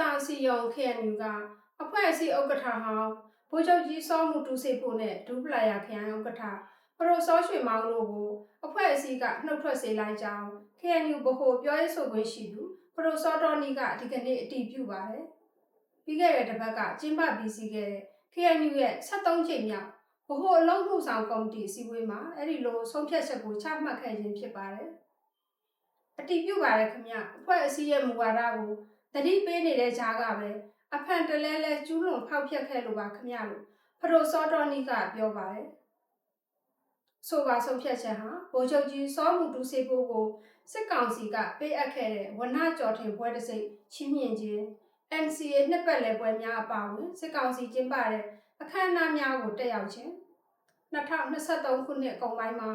သားအစည်းအရုံး KNU ကအဖွဲ့အစည်းဥက္ကဋ္ဌဟောင်းဗိုလ်ချုပ်ကြီးစောမှုတူစေဖို့နဲ့ဒူပလာယာခရိုင်ဥက္ကဋ္ဌပရိုစောရွှေမောင်တို့ကိုအဖွဲ့အစည်းကနှုတ်ထွက်စေလိုက်ကြောင်း KNU ဗဟိုပြောရေးဆိုခွင့်ရှိသူပရိုစောတော်နီကဒီကနေ့အတည်ပြုပါတယ်။ပြီးခဲ့တဲ့တစ်ပတ်ကကျင်းပပြီးစီးခဲ့တဲ့ KNU ရဲ့73ချိန်မြောက်ဗဟိုအလုံးမှုဆောင်ကော်မတီအစည်းအဝေးမှာအဲ့ဒီလိုဆုံးဖြတ်ချက်ကိုချမှတ်ခဲ့ခြင်းဖြစ်ပါတယ်။အတည်ပြုပါရခင်ဗျအဖွဲ့အစည်းရဲ့မူဝါဒကို တတိပေးနေတဲ့ကြားကပဲအဖန်တလဲလဲကျူးလွန်ဖောက်ဖျက်ခဲ့လို့ပါခင်ဗျလို့ပရိုစောတော်နီကပြောပါတယ်။ဆိုပါဆုံးဖြတ်ချက်ဟာဗိုလ်ချုပ်ကြီးစောမှုတူစေဖို့ကိုစစ်ကောင်စီကပေးအပ်ခဲ့တဲ့ဝနကြော်ထင်ပွဲတစ်စိတ်ချင်းမြင့်ခြင်း NCA နှစ်ပတ်လည်ပွဲများအပါအဝင်စစ်ကောင်စီကျင်းပတဲ့အခမ်းအနားများကိုတက်ရောက်ခြင်း2023ခုနှစ်အကုန်ပိုင်းမှာ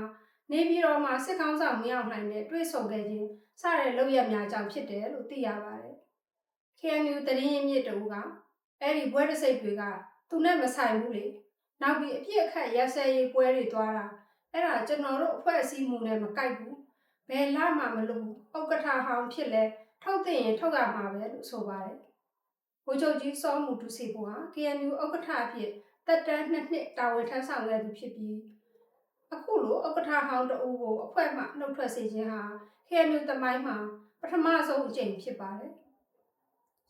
နေပြည်တော်မှာစစ်ကောင်ဆောင်မင်းအောင်လှိုင်နဲ့တွေ့ဆုံခဲ့ခြင်းစတဲ့လုပ်ရများကြောင့်ဖြစ်တယ်လို့သိရပါတယ်။ KNU တရင်ရင်မြစ်တူကအဲ့ဒီဘွဲတစ်စိတ်တွေကသူနဲ့မဆိုင်ဘူးလေ။နောက်ပြီးအပြစ်အခတ်ရက်စဲရေးပွဲတွေသွားတာအဲ့ဒါကျွန်တော်တို့အဖွဲ့အစည်းမူနဲ့မကိုက်ဘူး။ဘယ်လာမှမလို့ဥက္ကဋ္ဌဟောင်းဖြစ်လဲထုတ်သိရင်ထုတ်ရမှာပဲလို့ဆိုပါတယ်။ဗိုလ်ချုပ်ကြီးစောမှုတူစီဘွာ KNU ဥက္ကဋ္ဌအဖြစ်တက်တန်းနှစ်နှစ်တာဝန်ထမ်းဆောင်ခဲ့သူဖြစ်ပြီးအခုလိုဥက္ကဋ္ဌဟောင်းတအူးကိုအဖွဲ့မှနှုတ်ထွက်စေခြင်းဟာ KNU တမိုင်းမှာပထမဆုံးအကြိမ်ဖြစ်ပါတယ်။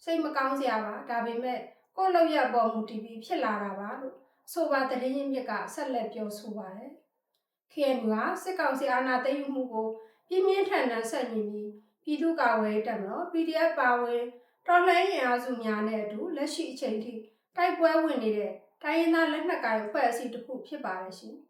စိတ်မကောင်းစရာပါဒါပေမဲ့ကိုယ့်လောက်ရပေါ်မူတည်ပြီးဖြစ်လာတာပါလို့ဆိုပါတရင်ရင်မြစ်ကဆက်လက်ပြောဆိုပါတယ်။ KNU ဟာစစ်ကောင်စီအာဏာသိမ်းယူမှုကိုပြင်းပြင်းထန်ထန်ဆက်ညင်ပြီးပြည်သူ့ကာကွယ်တပ်မတော် PDF ပါဝင်တော်လှန်ရေးအားစုများနဲ့အတူလက်ရှိအချိန်ထိတိုက်ပွဲဝင်နေတဲ့တိုင်းရင်းသားလက်နက်ကိုင်အဖွဲ့အစည်းတစ်ခုဖြစ်ပါတယ်ရှင်။